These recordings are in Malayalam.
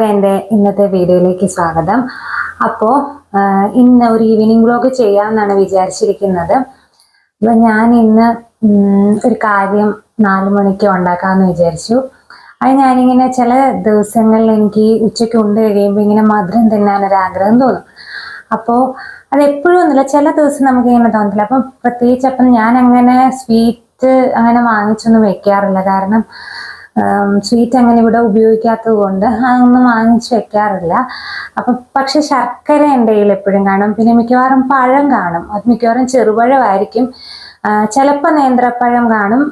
എല്ലാവർക്കും എന്റെ ഇന്നത്തെ വീഡിയോയിലേക്ക് സ്വാഗതം. അപ്പോൾ ഇന്ന് ഒരു ഈവനിങ് വ്ലോഗ് ചെയ്യാമെന്നാണ് വിചാരിച്ചിരിക്കുന്നത്. അപ്പം ഞാൻ ഇന്ന് ഒരു കാര്യം നാല് മണിക്ക് ഉണ്ടാക്കാമെന്ന് വിചാരിച്ചു. അത് ഞാനിങ്ങനെ ചില ദിവസങ്ങളിൽ എനിക്ക് ഉച്ചയ്ക്ക് ഉണ്ട് കഴിയുമ്പോൾ ഇങ്ങനെ മധുരം തിന്നാനൊരു ആഗ്രഹം തോന്നും. അപ്പോൾ അതെപ്പോഴും ഒന്നുമില്ല. ചില ദിവസം നമുക്ക് ഇങ്ങനെ തോന്നത്തില്ല. അപ്പം പ്രത്യേകിച്ച് അപ്പം ഞാൻ അങ്ങനെ സ്വീറ്റ് അങ്ങനെ വാങ്ങിച്ചൊന്നും വെക്കാറില്ല. കാരണം സ്വീറ്റ് അങ്ങനെ ഇവിടെ ഉപയോഗിക്കാത്തത് കൊണ്ട് അതൊന്നും വാങ്ങിച്ച് വെക്കാറില്ല. അപ്പം പക്ഷെ ശർക്കര എന്റെ കയ്യിൽ എപ്പോഴും കാണും. പിന്നെ മിക്കവാറും പഴം കാണും. അത് മിക്കവാറും ചെറുപഴമായിരിക്കും. ചിലപ്പോൾ നേന്ത്രപ്പഴം കാണും.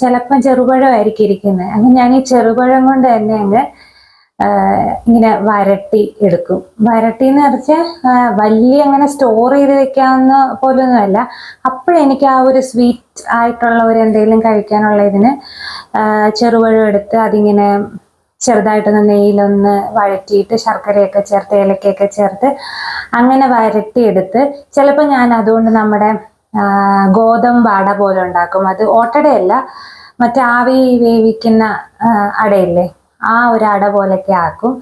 ചിലപ്പം ചെറുപഴമായിരിക്കും ഇരിക്കുന്നത്. അങ്ങനെ ഞാൻ ഈ ചെറുപഴം കൊണ്ട് തന്നെ അങ്ങ് ഇങ്ങനെ വരട്ടി എടുക്കും. വരട്ടി എന്ന് വെച്ചാൽ വലിയ അങ്ങനെ സ്റ്റോർ ചെയ്ത് വെക്കാവുന്ന പോലൊന്നുമല്ല. അപ്പോഴെനിക്ക് ആ ഒരു സ്വീറ്റ് ആയിട്ടുള്ള ഒരു എന്തെങ്കിലും കഴിക്കാനുള്ള ഇതിന് ചെറുപഴം എടുത്ത് അതിങ്ങനെ ചെറുതായിട്ടൊന്ന് നെയ്യിലൊന്ന് വഴറ്റിയിട്ട് ശർക്കരയൊക്കെ ചേർത്ത് ഏലക്കയൊക്കെ ചേർത്ത് അങ്ങനെ വരട്ടിയെടുത്ത് ചിലപ്പോൾ ഞാൻ അതുകൊണ്ട് നമ്മുടെ ഗോതമ്പ് അട പോലെ ഉണ്ടാക്കും. അത് ഓട്ടടയല്ല മറ്റേ ആവി വേവിക്കുന്ന അടയില്ലേ ആ ഒരു അട പോലെയൊക്കെ ആക്കും.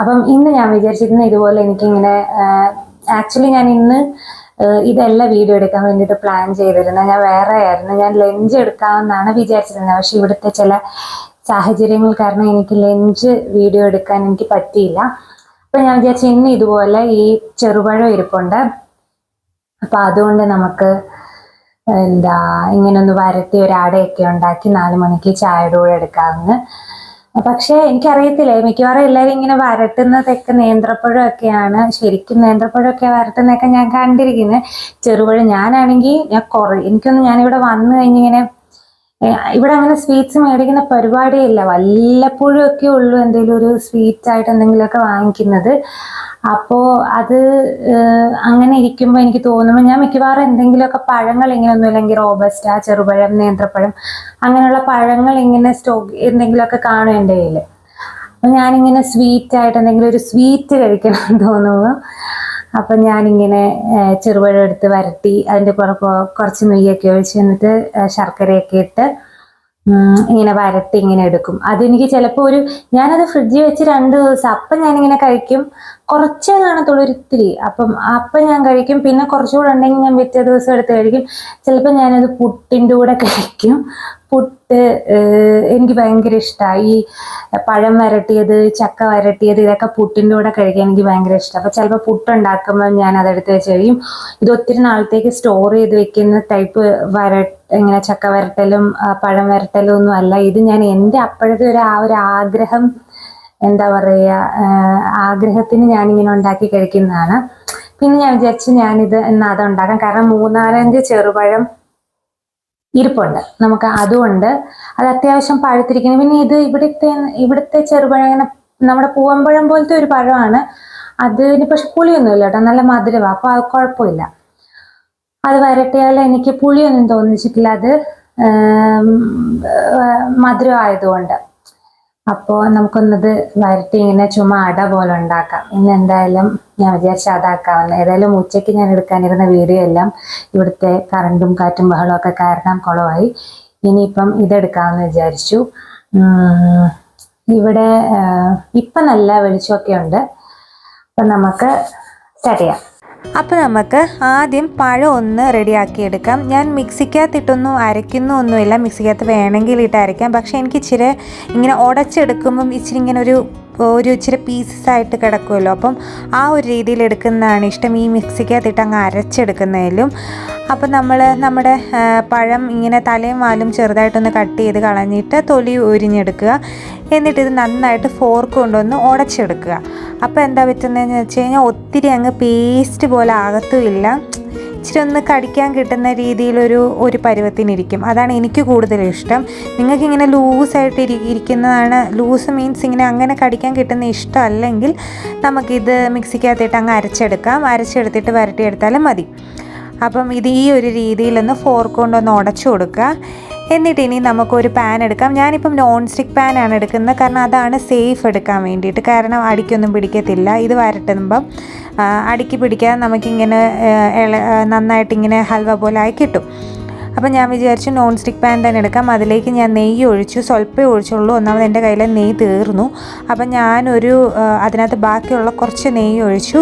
അപ്പം ഇന്ന് ഞാൻ വിചാരിച്ചിരുന്ന ഇതുപോലെ എനിക്കിങ്ങനെ ആക്ച്വലി ഞാൻ ഇന്ന് ഇതല്ല വീഡിയോ എടുക്കാൻ വേണ്ടിയിട്ട് പ്ലാൻ ചെയ്തിരുന്നത് ഞാൻ വേറെ ആയിരുന്നു. ഞാൻ ലഞ്ച് എടുക്കാമെന്നാണ് വിചാരിച്ചിരുന്നത് പക്ഷെ ഇവിടുത്തെ ചില സാഹചര്യങ്ങൾ കാരണം എനിക്ക് ലഞ്ച് വീഡിയോ എടുക്കാൻ എനിക്ക് പറ്റിയില്ല. അപ്പം ഞാൻ വിചാരിച്ചു ഇന്ന് ഇതുപോലെ ഈ ചെറുപഴം ഇരിപ്പുണ്ട്. അപ്പം അതുകൊണ്ട് നമുക്ക് എന്താ ഇങ്ങനൊന്ന് വരത്തി ഒരു ഉണ്ടാക്കി നാല് മണിക്ക് ചായയുടെ കൂടെ എടുക്കാമെന്ന് പക്ഷേ എനിക്കറിയത്തില്ല. മിക്കവാറും എല്ലാവരും ഇങ്ങനെ വരട്ടുന്നതൊക്കെ നേന്ത്രപ്പഴമൊക്കെയാണ് ശരിക്കും നേന്ത്രപ്പഴമൊക്കെ വരട്ടുന്നതൊക്കെ ഞാൻ കണ്ടിരിക്കുന്നത്. ചെറുപഴം ഞാനാണെങ്കിൽ ഞാൻ കുറേ എനിക്കൊന്ന് ഞാനിവിടെ വന്നു കഴിഞ്ഞിങ്ങനെ ഇവിടെ അങ്ങനെ സ്വീറ്റ്സ് മേടിക്കുന്ന പരിപാടിയില്ല വല്ലപ്പോഴും ഒക്കെ ഉള്ളൂ എന്തെങ്കിലും ഒരു സ്വീറ്റ് ആയിട്ട് എന്തെങ്കിലുമൊക്കെ വാങ്ങിക്കുന്നത്. അപ്പോൾ അത് അങ്ങനെ ഇരിക്കുമ്പോൾ എനിക്ക് തോന്നുമ്പോൾ ഞാൻ മിക്കവാറും എന്തെങ്കിലുമൊക്കെ പഴങ്ങൾ ഇങ്ങനെ ഒന്നും ഇല്ലെങ്കിൽ റോബസ്റ്റ ചെറുപഴം നേന്ത്രപ്പഴം അങ്ങനെയുള്ള പഴങ്ങൾ ഇങ്ങനെ സ്റ്റോക്ക് എന്തെങ്കിലുമൊക്കെ കാണും അപ്പം ഞാനിങ്ങനെ സ്വീറ്റ് ആയിട്ട് എന്തെങ്കിലും ഒരു സ്വീറ്റ് കഴിക്കണം എന്ന് തോന്നുന്നു. അപ്പം ഞാനിങ്ങനെ ചെറുപഴം എടുത്ത് വരട്ടി അതിന്റെ പുറത്ത് കുറച്ച് നെയ്യൊക്കെ ഒഴിച്ച് എന്നിട്ട് ശർക്കരയൊക്കെ ഇട്ട് ഇങ്ങനെ വരട്ടി ഇങ്ങനെ എടുക്കും. അതെനിക്ക് ചിലപ്പോൾ ഒരു ഞാനത് ഫ്രിഡ്ജിൽ വെച്ച് രണ്ട് ദിവസം അപ്പം ഞാനിങ്ങനെ കഴിക്കും. കുറച്ചേ കാണത്തുള്ളൂ ഒരു ഇത്തിരി. അപ്പം അപ്പം ഞാൻ കഴിക്കും. പിന്നെ കുറച്ചുകൂടെ ഉണ്ടെങ്കിൽ ഞാൻ പിറ്റേ ദിവസം എടുത്ത് കഴിക്കും. ചിലപ്പോൾ ഞാനത് പുട്ടിന്റെ കൂടെ കഴിക്കും. പുട്ട് എനിക്ക് ഭയങ്കര ഇഷ്ടമാണ് ഈ പഴം വരട്ടിയത് ചക്ക വരട്ടിയത് ഇതൊക്കെ പുട്ടിന്റെ കൂടെ കഴിക്കാൻ എനിക്ക് ഭയങ്കര ഇഷ്ടമാണ് അപ്പോൾ ചിലപ്പോൾ പുട്ടുണ്ടാക്കുമ്പോൾ ഞാൻ അതെടുത്ത് വെച്ച് കഴിയും ഇത് ഒത്തിരി നാളത്തേക്ക് സ്റ്റോർ ചെയ്ത് വെക്കുന്ന ടൈപ്പ് വര ഇങ്ങനെ ചക്ക വരട്ടലും പഴം വരട്ടലും ഒന്നും അല്ല. ഇത് ഞാൻ എന്റെ അപ്പോഴത്തെ ഒരു ആ ഒരു ആഗ്രഹം എന്താ പറയുക ആഗ്രഹത്തിന് ഞാനിങ്ങനെ ഉണ്ടാക്കി കഴിക്കുന്നതാണ്. പിന്നെ ഞാൻ വിചാരിച്ചു ഞാനിത് എന്നാൽ അത് ഉണ്ടാക്കാം. കാരണം മൂന്നാലഞ്ച് ചെറുപഴം ഇരിപ്പുണ്ട്. നമുക്ക് അതുകൊണ്ട് അത് അത്യാവശ്യം പഴുത്തിരിക്കുന്നു. പിന്നെ ഇത് ഇവിടുത്തെ ഇവിടുത്തെ ചെറുപഴം ഇങ്ങനെ നമ്മുടെ പൂവമ്പഴം പോലത്തെ ഒരു പഴമാണ്. അതിന് പക്ഷെ പുളിയൊന്നുമില്ല കേട്ടോ. നല്ല മധുരമാണ്. അപ്പോൾ അത് കുഴപ്പമില്ല. അത് വരട്ടിയാൽ എനിക്ക് പുളിയൊന്നും തോന്നിച്ചിട്ടില്ല. അത് മധുരമായതുകൊണ്ട്. അപ്പോൾ നമുക്കൊന്നത് വരട്ടി ഇങ്ങനെ ചുമ അട പോലെ ഉണ്ടാക്കാം. ഇന്ന് എന്തായാലും ഞാൻ വിചാരിച്ച അതാക്കാവുന്ന ഏതായാലും ഉച്ചയ്ക്ക് ഞാൻ എടുക്കാനിരുന്ന വീഡിയോ എല്ലാം ഇവിടുത്തെ കറണ്ടും കാറ്റും ബഹളവും ഒക്കെ കാരണം കുളമായി. ഇനിയിപ്പം ഇതെടുക്കാമെന്ന് വിചാരിച്ചു. ഇവിടെ ഇപ്പം നല്ല വെളിച്ചമൊക്കെ ഉണ്ട്. അപ്പം നമുക്ക് സ്റ്റാർട്ട് ചെയ്യാം. അപ്പോൾ നമുക്ക് ആദ്യം പഴം ഒന്ന് റെഡിയാക്കി എടുക്കാം. ഞാൻ മിക്സിക്കകത്തിട്ടൊന്നും അരയ്ക്കുന്നു ഒന്നുമില്ല. മിക്സിക്കകത്ത് വേണമെങ്കിൽ ഇട്ട് അരയ്ക്കാം. പക്ഷേ എനിക്ക് ഇച്ചിരി ഇങ്ങനെ ഉടച്ചെടുക്കുമ്പം ഇച്ചിരി ഇങ്ങനെ ഒരു ഒരു ഇച്ചിരി പീസസ് ആയിട്ട് കിടക്കുമല്ലോ അപ്പം ആ ഒരു രീതിയിൽ എടുക്കുന്നതാണ് ഇഷ്ടം. ഈ മിക്സിക്കകത്തിട്ട് അങ്ങ് അരച്ചെടുക്കുന്നതിലും. അപ്പം നമ്മൾ നമ്മുടെ പഴം ഇങ്ങനെ തലയും വാലും ചെറുതായിട്ടൊന്ന് കട്ട് ചെയ്ത് കളഞ്ഞിട്ട് തൊലി ഉരിഞ്ഞെടുക്കുക. എന്നിട്ട് ഇത് നന്നായിട്ട് ഫോർക്ക് കൊണ്ടൊന്ന് ഉടച്ചെടുക്കുക. അപ്പോൾ എന്താ പറ്റുന്നതെന്ന് വെച്ച് കഴിഞ്ഞാൽ ഒത്തിരി അങ്ങ് പേസ്റ്റ് പോലെ ആകത്തുമില്ല ഇച്ചിരി ഒന്ന് കടിക്കാൻ കിട്ടുന്ന രീതിയിലൊരു ഒരു പരുവത്തിനിരിക്കും. അതാണ് എനിക്ക് കൂടുതൽ ഇഷ്ടം. നിങ്ങൾക്ക് ഇങ്ങനെ ലൂസായിട്ട് ഇരി ഇരിക്കുന്നതാണ് ലൂസ് മീൻസ് ഇങ്ങനെ അങ്ങനെ കടിക്കാൻ കിട്ടുന്ന ഇഷ്ടമല്ലെങ്കിൽ നമുക്കിത് മിക്സിക്കകത്തിട്ട് അങ്ങ് അരച്ചെടുക്കാം. അരച്ചെടുത്തിട്ട് വരട്ടിയെടുത്താലും മതി. അപ്പം ഇത് ഈ ഒരു രീതിയിലൊന്ന് ഫോർക്ക് കൊണ്ടൊന്ന് ഉടച്ചു കൊടുക്കുക. എന്നിട്ട് ഇനി നമുക്കൊരു പാൻ എടുക്കാം. ഞാനിപ്പം നോൺ സ്റ്റിക്ക് പാനാണ് എടുക്കുന്നത്. കാരണം അതാണ് സേഫ് എടുക്കാൻ വേണ്ടിയിട്ട്. കാരണം അടിക്കൊന്നും പിടിക്കത്തില്ല. ഇത് വരട്ടുമ്പം അടുക്കി പിടിക്കാതെ നമുക്കിങ്ങനെ നന്നായിട്ടിങ്ങനെ ഹൽവ പോലെ ആയി കിട്ടും. അപ്പോൾ ഞാൻ വിചാരിച്ചു നോൺ സ്റ്റിക്ക് പാൻ തന്നെ എടുക്കാം. അതിലേക്ക് ഞാൻ നെയ്യ് ഒഴിച്ചു. സ്വല്പേ ഒഴിച്ചുള്ളൂ. ഒന്നാമത് എന്റെ കയ്യിലെ നെയ്യ് തീർന്നു. അപ്പം ഞാനൊരു അതിനകത്ത് ബാക്കിയുള്ള കുറച്ച് നെയ്യ് ഒഴിച്ചു.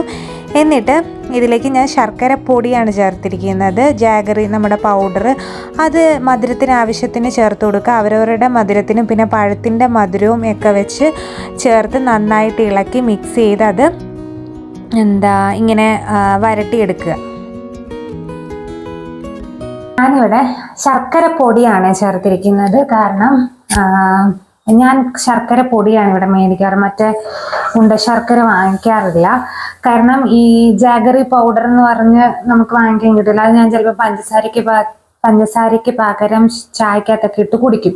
എന്നിട്ട് ഇതിലേക്ക് ഞാൻ ശർക്കര പൊടിയാണ് ചേർത്തിരിക്കുന്നത്. ജാഗറി നമ്മുടെ പൗഡർ അത് മധുരത്തിന് ആവശ്യത്തിന് ചേർത്ത് കൊടുക്കുക. അവരവരുടെ മധുരത്തിനും പിന്നെ പഴത്തിന്റെ മധുരവും ഒക്കെ വെച്ച് ചേർത്ത് നന്നായിട്ട് ഇളക്കി മിക്സ് ചെയ്ത് അത് എന്താ ഇങ്ങനെ വരട്ടിയെടുക്കുക. ഞാനിവിടെ ശർക്കര പൊടിയാണ് ചേർത്തിരിക്കുന്നത്. കാരണം ഞാൻ ശർക്കര പൊടിയാണ് ഇവിടെ മേടിക്കാറ്. മറ്റേ ഉണ്ട ശർക്കര വാങ്ങിക്കാറില്ല. കാരണം ഈ ജാഗറി പൗഡർ എന്ന് പറഞ്ഞ് നമുക്ക് വാങ്ങിക്കാൻ കിട്ടില്ല. അത് ഞാൻ ചിലപ്പോൾ പഞ്ചസാരയ്ക്ക് പഞ്ചസാരയ്ക്ക് പകരം ചായക്കകത്തൊക്കെ ഇട്ട് കുടിക്കും.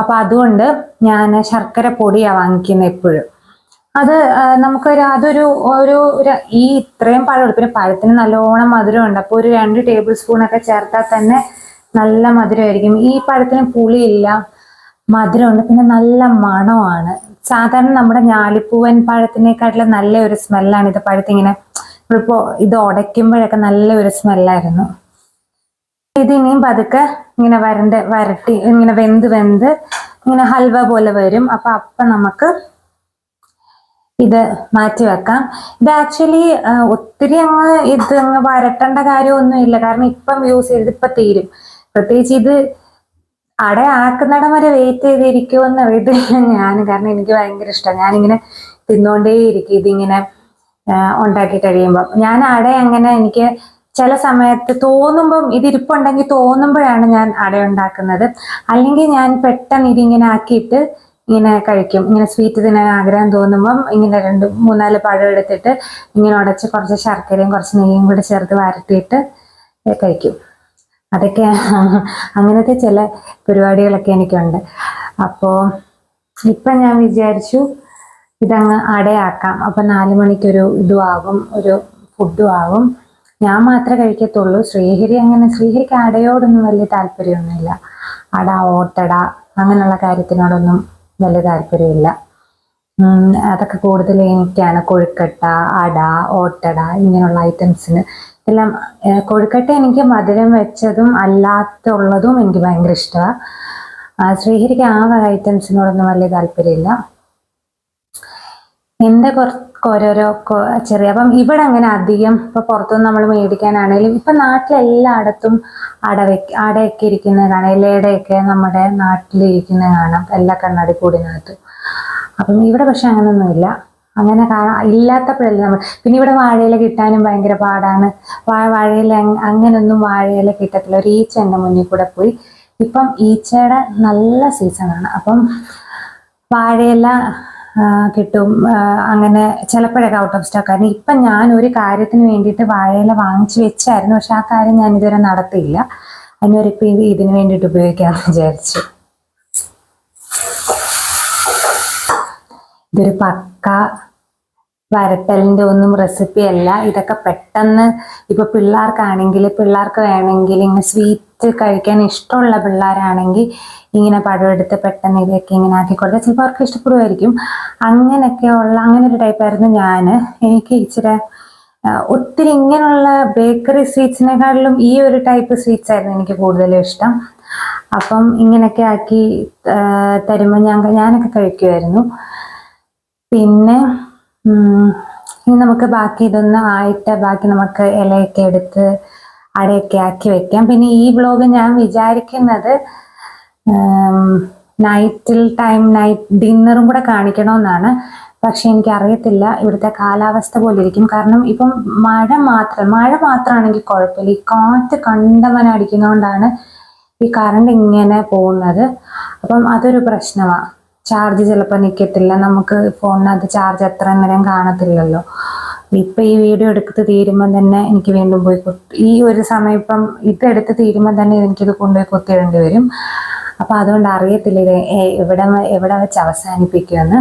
അപ്പൊ അതുകൊണ്ട് ഞാൻ ശർക്കര പൊടിയാണ് വാങ്ങിക്കുന്നത് എപ്പോഴും. അത് നമുക്കൊരു അതൊരു ഒരു ഈ ഇത്രയും പഴം പിന്നെ പഴത്തിന് നല്ലോണം മധുരമുണ്ട്. അപ്പോൾ ഒരു രണ്ട് ടേബിൾ സ്പൂണൊക്കെ ചേർത്താൽ തന്നെ നല്ല മധുരമായിരിക്കും. ഈ പഴത്തിന് പുളിയില്ല. മധുരമുണ്ട്. പിന്നെ നല്ല മണമാണ്. സാധാരണ നമ്മുടെ ഞാലിപ്പൂവൻ പഴത്തിനേക്കാട്ടിലും നല്ല ഒരു സ്മെല്ലാണ് ഇത് പഴത്തിങ്ങനെ ഇപ്പോൾ ഇത് ഉടയ്ക്കുമ്പോഴൊക്കെ നല്ല ഒരു സ്മെല്ലായിരുന്നു. ഇത് ഇനിയും പതുക്കെ ഇങ്ങനെ വരണ്ട് വരട്ടി ഇങ്ങനെ വെന്ത് വെന്ത് ഇങ്ങനെ ഹൽവ പോലെ വരും. അപ്പൊ അപ്പൊ നമുക്ക് ഇത് മാറ്റി വെക്കാം. ഇത് ആക്ച്വലി ഒത്തിരി അങ്ങ് ഇത് അങ്ങ് വരട്ടേണ്ട കാര്യമൊന്നുമില്ല. കാരണം ഇപ്പം യൂസ് ചെയ്ത് ഇപ്പൊ തീരും. പ്രത്യേകിച്ച് ഇത് അട ആക്കുന്നിടം വരെ വെയിറ്റ് ചെയ്തിരിക്കുമെന്ന് അറിയത്തില്ല ഞാൻ കാരണം എനിക്ക് ഭയങ്കര ഇഷ്ടമാണ് ഞാനിങ്ങനെ തിന്നുകൊണ്ടേയിരിക്കും ഇതിങ്ങനെ ഉണ്ടാക്കി കഴിയുമ്പോൾ ഞാൻ അട അങ്ങനെ എനിക്ക് ചില സമയത്ത് തോന്നുമ്പം ഇതിരിപ്പുണ്ടെങ്കിൽ തോന്നുമ്പോഴാണ് ഞാൻ അട ഉണ്ടാക്കുന്നത്. അല്ലെങ്കിൽ ഞാൻ പെട്ടെന്ന് ഇതിങ്ങനെ ആക്കിയിട്ട് ഇങ്ങനെ കഴിക്കും. ഇങ്ങനെ സ്വീറ്റ് തിന്നാൻ ആഗ്രഹം തോന്നുമ്പം ഇങ്ങനെ രണ്ട് മൂന്നാൽ പഴം എടുത്തിട്ട് ഇങ്ങനെ ഉടച്ച് കുറച്ച് ശർക്കരയും കുറച്ച് നെയ്യും കൂടി ചേർത്ത് വരട്ടിയിട്ട് കഴിക്കും. അതൊക്കെ അങ്ങനത്തെ ചില പരിപാടികളൊക്കെ എനിക്കുണ്ട്. അപ്പോൾ ഇപ്പം ഞാൻ വിചാരിച്ചു ഇതങ്ങ് അടയാക്കാം. അപ്പം നാല് മണിക്കൊരു ഇതും ആകും ഒരു ഫുഡും ആകും. ഞാൻ മാത്രമേ കഴിക്കത്തുള്ളൂ. ശ്രീഹരി അങ്ങനെ ശ്രീഹരിക്ക് അടയോടൊന്നും വലിയ താല്പര്യമൊന്നുമില്ല. അട ഓട്ടട അങ്ങനെയുള്ള കാര്യത്തിനോടൊന്നും വലിയ താല്പര്യമില്ല. അതൊക്കെ കൂടുതൽ എനിക്കാണ്. കൊഴുക്കട്ട അട ഓട്ടട ഇങ്ങനെയുള്ള ഐറ്റംസിന് എല്ലാം കൊഴുക്കട്ട എനിക്ക് മധുരം വെച്ചതും അല്ലാത്തുള്ളതും എനിക്ക് ഭയങ്കര ഇഷ്ടമാണ് ശ്രീഹരിക്ക് ആ ഐറ്റംസിനോടൊന്നും വലിയ താല്പര്യമില്ല. എന്റെ കുറച്ച് ഓരോരോ കൊ- ചെറിയ അപ്പം ഇവിടെ അങ്ങനെ അധികം ഇപ്പൊ പുറത്തുനിന്ന് നമ്മൾ മേടിക്കാനാണെങ്കിലും ഇപ്പൊ നാട്ടിലെല്ലായിടത്തും അട വെക്ക അടയൊക്കെ ഇരിക്കുന്നത് കാണാം. ഇലയുടെയൊക്കെ നമ്മുടെ നാട്ടിലിരിക്കുന്നത് കാണാം. എല്ലാ കണ്ണാടി കൂടിനകത്തും. അപ്പം ഇവിടെ പക്ഷെ അങ്ങനൊന്നുമില്ല. അങ്ങനെ കാണാൻ ഇല്ലാത്തപ്പോഴല്ലേ നമ്മൾ പിന്നെ ഇവിടെ വാഴയില കിട്ടാനും ഭയങ്കര പാടാണ്. വാഴ വാഴയില അങ്- അങ്ങനൊന്നും വാഴയില കിട്ടത്തില്ല. ഒരു ഈച്ച എന്റെ മുന്നിൽ കൂടെ പോയി. ഇപ്പം ഈച്ചയുടെ നല്ല സീസണാണ് അപ്പം വാഴയില കിട്ടും. അങ്ങനെ ചിലപ്പോഴൊക്കെ ഔട്ട് ഓഫ് സ്റ്റോക്ക് ആയിരുന്നു. ഇപ്പം ഞാൻ ഒരു കാര്യത്തിന് വേണ്ടിയിട്ട് വാഴയില വാങ്ങിച്ചു വെച്ചായിരുന്നു. പക്ഷെ ആ കാര്യം ഞാൻ ഇതുവരെ നടത്തിയില്ല. അതിനൊരിപ്പം ഇത് ഇതിന് വേണ്ടിയിട്ട് ഉപയോഗിക്കാമെന്ന് വിചാരിച്ചു. ഇതൊരു പക്ക വരട്ടലിന്റെ ഒന്നും റെസിപ്പി അല്ല. ഇതൊക്കെ പെട്ടെന്ന് ഇപ്പൊ പിള്ളേർക്കാണെങ്കിൽ പിള്ളേർക്ക് വേണമെങ്കിൽ ഇങ്ങനെ സ്വീറ്റ് കഴിക്കാൻ ഇഷ്ടമുള്ള പിള്ളേരാണെങ്കിൽ ഇങ്ങനെ പഴം എടുത്ത് പെട്ടെന്ന് ഇതൊക്കെ ഇങ്ങനെ ആക്കി കൊടുത്താൽ ചിലപ്പോൾ അവർക്ക് ഇഷ്ടപ്പെടുമായിരിക്കും. അങ്ങനെയൊക്കെ ഉള്ള അങ്ങനെ ഒരു ടൈപ്പായിരുന്നു ഞാൻ എനിക്ക് ഇച്ചിരി ഒത്തിരി ഇങ്ങനെയുള്ള ബേക്കറി സ്വീറ്റ്സിനെക്കാട്ടിലും ഈ ഒരു ടൈപ്പ് സ്വീറ്റ്സ് ആയിരുന്നു എനിക്ക് കൂടുതലും ഇഷ്ടം. അപ്പം ഇങ്ങനെയൊക്കെ ആക്കി തരുമ്പോൾ ഞാൻ ഞാനൊക്കെ കഴിക്കുമായിരുന്നു പിന്നെ ഇനി നമുക്ക് ബാക്കി ഇതൊന്ന് ആയിട്ട് ബാക്കി നമുക്ക് ഇലയൊക്കെ എടുത്ത് അടയൊക്കെ ആക്കി വെക്കാം. പിന്നെ ഈ വ്ലോഗ് ഞാൻ വിചാരിക്കുന്നത് നൈറ്റിൽ ടൈം നൈറ്റ് ഡിന്നറും കൂടെ കാണിക്കണമെന്നാണ് പക്ഷെ എനിക്ക് അറിയത്തില്ല ഇവിടുത്തെ കാലാവസ്ഥ പോലെ ഇരിക്കും. കാരണം ഇപ്പം മഴ മാത്രം മഴ മാത്രമാണെങ്കിൽ കുഴപ്പമില്ല. ഈ കാറ്റ് കണ്ടവന അടിക്കുന്നതുകൊണ്ടാണ് ഈ കറണ്ട് ഇങ്ങനെ പോകുന്നത്. അപ്പം അതൊരു പ്രശ്നമാണ് ചാർജ് ചിലപ്പോൾ നിൽക്കത്തില്ല നമുക്ക് ഫോണിനകത്ത് ചാർജ് എത്ര നേരം കാണത്തില്ലല്ലോ. ഇപ്പൊ ഈ വീഡിയോ എടുത്ത് തീരുമ്പം തന്നെ എനിക്ക് വീണ്ടും പോയി കുത്തി ഈ ഒരു സമയം ഇപ്പം ഇതെടുത്ത് തീരുമ്പം തന്നെ എനിക്കിത് കൊണ്ടുപോയി കുത്തിയിടേണ്ടി വരും. അപ്പൊ അതുകൊണ്ട് അറിയത്തില്ല ഇത് എവിടെ എവിടെ വെച്ച് അവസാനിപ്പിക്കുമെന്ന്.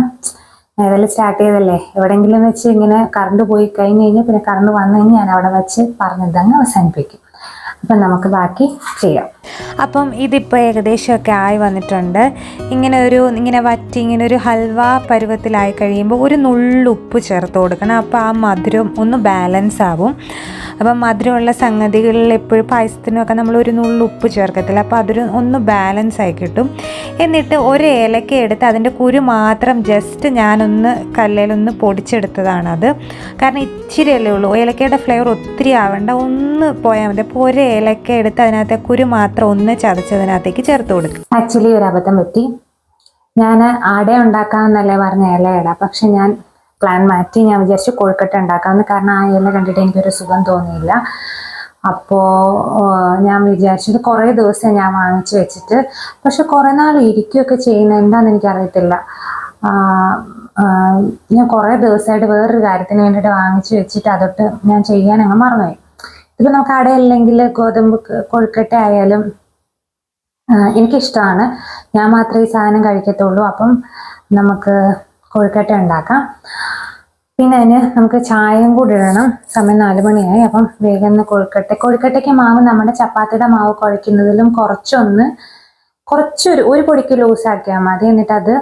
ഏതായാലും സ്റ്റാർട്ട് ചെയ്തല്ലേ? എവിടെയെങ്കിലും വെച്ച് ഇങ്ങനെ കറണ്ട് പോയി കഴിഞ്ഞ് കഴിഞ്ഞാൽ പിന്നെ കറണ്ട് വന്നു കഴിഞ്ഞാൽ ഞാൻ അവിടെ വെച്ച് പറഞ്ഞതങ്ങ് അവസാനിപ്പിക്കും. അപ്പം നമുക്ക് ബാക്കി ചെയ്യാം. അപ്പം ഇതിപ്പോൾ ഏകദേശമൊക്കെ ആയി വന്നിട്ടുണ്ട്. ഇങ്ങനെ ഒരു ഇങ്ങനെ വറ്റി ഇങ്ങനെ ഒരു ഹൽവ പരുവത്തിലായി കഴിയുമ്പോൾ ഒരു നുള്ളുപ്പ് ചേർത്ത് കൊടുക്കണം. അപ്പോൾ ആ മധുരം ഒന്ന് ബാലൻസ് ആവും. അപ്പം മധുരമുള്ള സംഗതികളിൽ എപ്പോഴും പായസത്തിനൊക്കെ നമ്മൾ ഒരു നുള്ളുപ്പ് ചേർക്കത്തില്ല. അപ്പോൾ അതൊരു ഒന്ന് ബാലൻസ് ആയി കിട്ടും. എന്നിട്ട് ഒരു ഏലക്ക എടുത്ത് അതിന്റെ കുരു മാത്രം ജസ്റ്റ് ഞാനൊന്ന് കല്ലിലൊന്ന് പൊടിച്ചെടുത്തതാണത്. കാരണം ഇച്ചിരി അല്ലേ ഉള്ളൂ. ഏലക്കയുടെ ഫ്ലേവർ ഒത്തിരി ആവേണ്ട. ഒന്ന് പോയാൽ മതി. അപ്പോൾ ഒരു ഏലക്ക എടുത്ത് അതിനകത്തെ കുരു മാത്രം ഒന്ന് ചതച്ചതിനകത്തേക്ക് ചേർത്ത് കൊടുക്കും. ആക്ച്വലി ഒരു അബദ്ധം പറ്റി. ഞാൻ ആടെ ഉണ്ടാക്കാമെന്നല്ലേ പറഞ്ഞ ഇലയട പക്ഷെ ഞാൻ പ്ലാൻ മാറ്റി. ഞാൻ വിചാരിച്ചു കൊഴുക്കട്ട ഉണ്ടാക്കാമെന്ന്. കാരണം ആ ഇല കണ്ടിട്ട് എനിക്കൊരു സുഖം തോന്നിയില്ല. അപ്പോൾ ഞാൻ വിചാരിച്ചത് കുറേ ദിവസം ഞാൻ വാങ്ങിച്ചു വെച്ചിട്ട്. പക്ഷെ കുറേ നാൾ ഇരിക്കുകയൊക്കെ ചെയ്യുന്ന എന്താണെന്ന് എനിക്കറിയത്തില്ല. ഞാൻ കുറേ ദിവസമായിട്ട് വേറൊരു കാര്യത്തിന് വേണ്ടിയിട്ട് വാങ്ങിച്ചു വെച്ചിട്ട് അതൊട്ട് ഞാൻ ചെയ്യാൻ അങ്ങ് മറന്നുപോയി. ഇതിപ്പോൾ നമുക്ക് അടയില്ലെങ്കിൽ ഗോതമ്പ് ക- കൊഴുക്കട്ട ആയാലും എനിക്കിഷ്ടമാണ്. ഞാൻ മാത്രമേ ഈ സാധനം കഴിക്കത്തുള്ളൂ. അപ്പം നമുക്ക് കൊഴുക്കട്ട ഉണ്ടാക്കാം. പിന്നെ അതിന് നമുക്ക് ചായയും കൂടി ഇടണം. സമയം നാല് മണിയായി. അപ്പം വേഗം കൊഴുക്കട്ട. കൊഴുക്കട്ടയ്ക്ക് മാവ് നമ്മുടെ ചപ്പാത്തിയുടെ മാവ് കുഴയ്ക്കുന്നതിലും കുറച്ചൊന്ന് കുറച്ചൊരു ഒരു പൊടിക്ക് ലൂസാക്കിയാൽ മതി. എന്നിട്ട് അത്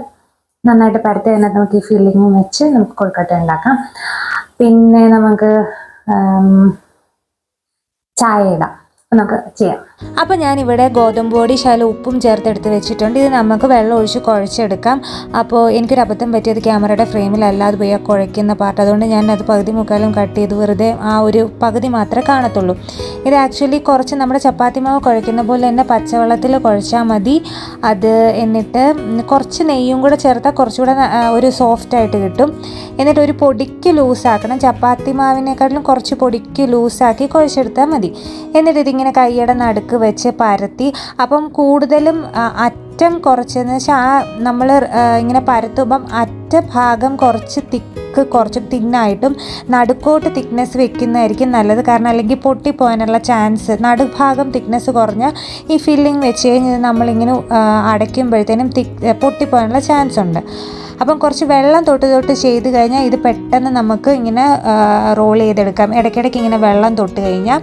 നന്നായിട്ട് പരത്തി അതിനകത്ത് നമുക്ക് ഈ ഫില്ലിങ്ങും വെച്ച് നമുക്ക് കൊഴുക്കട്ട ഉണ്ടാക്കാം. പിന്നെ നമുക്ക് ചായ നമുക്ക് ചെയ്യാം. അപ്പോൾ ഞാനിവിടെ ഗോതമ്പ് പൊടി ശാല ഉപ്പും ചേർത്തെടുത്ത് വെച്ചിട്ടുണ്ട്. ഇത് നമുക്ക് വെള്ളം ഒഴിച്ച് കുഴച്ചെടുക്കാം. അപ്പോൾ എനിക്കൊരു അബദ്ധം പറ്റിയത് ക്യാമറയുടെ ഫ്രെയിമിലല്ലാതെ പോയി ആ കുഴയ്ക്കുന്ന പാർട്ട് അതുകൊണ്ട് ഞാൻ അത് പകുതി മുക്കാലും കട്ട് ചെയ്ത് വെറുതെ ആ ഒരു പകുതി മാത്രമേ കാണത്തുള്ളൂ. ഇത് ആക്ച്വലി കുറച്ച് നമ്മുടെ ചപ്പാത്തി മാവ് കുഴയ്ക്കുന്ന പോലെ തന്നെ പച്ചവെള്ളത്തിൽ കുഴച്ചാൽ മതി. അത് എന്നിട്ട് കുറച്ച് നെയ്യും കൂടെ ചേർത്താൽ കുറച്ചുകൂടെ ഒരു സോഫ്റ്റ് ആയിട്ട് കിട്ടും. എന്നിട്ട് ഒരു പൊടിക്ക് ലൂസാക്കണം ചപ്പാത്തി മാവിനെക്കാട്ടിലും കുറച്ച് പൊടിക്ക് ലൂസാക്കി കുഴച്ചെടുത്താൽ മതി. എന്നിട്ട് ഇതിങ്ങനെ കൈയുടെ നടുക്ക് വെച്ച് പരത്തി. അപ്പം കൂടുതലും അറ്റം കുറച്ചെന്ന് വെച്ചാൽ ആ നമ്മൾ ഇങ്ങനെ പരത്തുമ്പം അറ്റ ഭാഗം കുറച്ച് തിക്ക് കുറച്ച് തിന്നായിട്ടും നടുക്കോട്ട് തിക്നെസ് വെക്കുന്നതായിരിക്കും നല്ലത്. കാരണം അല്ലെങ്കിൽ പൊട്ടിപ്പോകാനുള്ള ചാൻസ് നടുഭാഗം തിക്നെസ് കുറഞ്ഞ ഈ ഫില്ലിങ് വെച്ച് കഴിഞ്ഞ് നമ്മളിങ്ങനെ അടയ്ക്കുമ്പോഴത്തേനും തിക്ക് പൊട്ടിപ്പോകാനുള്ള ചാൻസ് ഉണ്ട്. അപ്പം കുറച്ച് വെള്ളം തൊട്ട് തൊട്ട് ചെയ്ത് കഴിഞ്ഞാൽ ഇത് പെട്ടെന്ന് നമുക്ക് ഇങ്ങനെ റോൾ ചെയ്തെടുക്കാം. ഇടയ്ക്കിടയ്ക്ക് ഇങ്ങനെ വെള്ളം തൊട്ട് കഴിഞ്ഞാൽ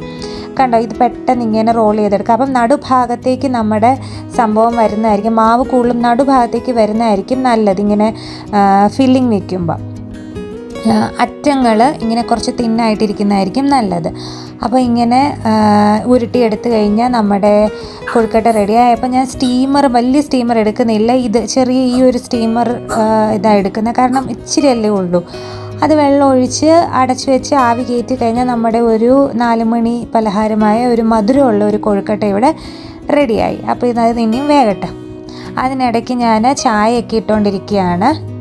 കണ്ടോ? ഇത് പെട്ടെന്ന് ഇങ്ങനെ റോൾ ചെയ്തെടുക്കുക അപ്പം നടുഭാഗത്തേക്ക് നമ്മുടെ സംഭവം വരുന്നതായിരിക്കും. മാവ് കൂടുതലും നടുഭാഗത്തേക്ക് വരുന്നതായിരിക്കും നല്ലത് ഇങ്ങനെ ഫില്ലിങ് വെക്കുമ്പോൾ അറ്റങ്ങൾ ഇങ്ങനെ കുറച്ച് തിന്നായിട്ടിരിക്കുന്നതായിരിക്കും നല്ലത്. അപ്പോൾ ഇങ്ങനെ ഉരുട്ടിയെടുത്ത് കഴിഞ്ഞാൽ നമ്മുടെ കൊഴുക്കട്ട റെഡിയായി അപ്പോൾ ഞാൻ സ്റ്റീമർ വലിയ സ്റ്റീമർ എടുക്കുന്നില്ല. ഇത് ചെറിയ ഈ ഒരു സ്റ്റീമർ ഇതാണ് എടുക്കുന്നത്. കാരണം ഇച്ചിരി അല്ലേ ഉള്ളൂ. അത് വെള്ളം ഒഴിച്ച് അടച്ചു വെച്ച് ആവി കയറ്റി കഴിഞ്ഞാൽ നമ്മുടെ ഒരു നാല് മണി പലഹാരമായ ഒരു മധുരമുള്ള ഒരു കൊഴുക്കട്ട ഇവിടെ റെഡിയായി അപ്പോൾ ഇത് ഇനിയും വേകട്ടെ. അതിനിടയ്ക്ക് ഞാൻ ചായയൊക്കെ ഇട്ടുകൊണ്ടിരിക്കുകയാണ്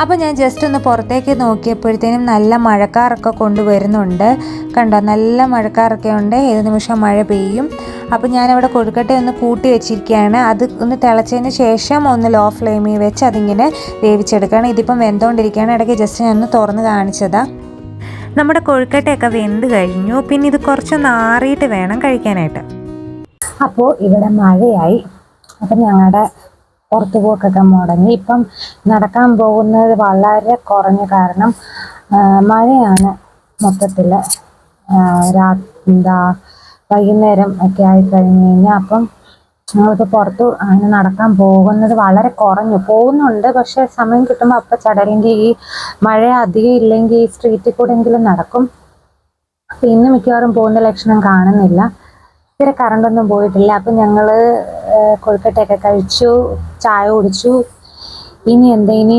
അപ്പോൾ ഞാൻ ജസ്റ്റ് ഒന്ന് പുറത്തേക്ക് നോക്കിയപ്പോഴത്തേനും നല്ല മഴക്കാറൊക്കെ കൊണ്ടുവരുന്നുണ്ട്. കണ്ടോ? നല്ല മഴക്കാറൊക്കെ ഉണ്ട്. ഏത് നിമിഷം മഴ പെയ്യും. അപ്പോൾ ഞാനവിടെ കൊഴുക്കട്ടെ ഒന്ന് കൂട്ടി വെച്ചിരിക്കുകയാണ്. അത് ഒന്ന് തിളച്ചതിന് ശേഷം ഒന്ന് ലോ ഫ്ലെയിമിൽ വെച്ച് അതിങ്ങനെ വേവിച്ചെടുക്കുകയാണ്. ഇതിപ്പം വെന്തുകൊണ്ടിരിക്കുകയാണ്. ഇടയ്ക്ക് ജസ്റ്റ് ഞാൻ ഒന്ന് തുറന്ന് കാണിച്ചതാണ് നമ്മുടെ കൊഴുക്കട്ടയൊക്കെ വെന്ത് കഴിഞ്ഞു. പിന്നെ ഇത് കുറച്ചൊന്ന് ആറിയിട്ട് വേണം കഴിക്കാനായിട്ട്. അപ്പോൾ ഇവിടെ മഴയായി. അപ്പം ഞങ്ങളുടെ പുറത്തു പോക്കൊക്കെ മുടങ്ങി. ഇപ്പം നടക്കാൻ പോകുന്നത് വളരെ കുറഞ്ഞു കാരണം മഴയാണ് മൊത്തത്തിൽ. രാ എന്താ വൈകുന്നേരം ഒക്കെ ആയി കഴിഞ്ഞ് കഴിഞ്ഞാൽ അപ്പം ഞങ്ങൾക്ക് പുറത്ത് അങ്ങനെ നടക്കാൻ പോകുന്നത് വളരെ കുറഞ്ഞു. പോകുന്നുണ്ട് പക്ഷെ സമയം കിട്ടുമ്പോൾ അപ്പം ചടലെങ്കിൽ ഈ മഴ അധികം ഇല്ലെങ്കിൽ ഈ സ്ട്രീറ്റിൽ കൂടെങ്കിലും നടക്കും. അപ്പം ഇന്ന് മിക്കവാറും പോകുന്ന ലക്ഷണം കാണുന്നില്ല. ഇതുവരെ കറണ്ടൊന്നും പോയിട്ടില്ല. അപ്പം ഞങ്ങൾ കൊഴുക്കട്ടയൊക്കെ കഴിച്ചു ചായ കുടിച്ചു. ഇനി എന്താ ഇനി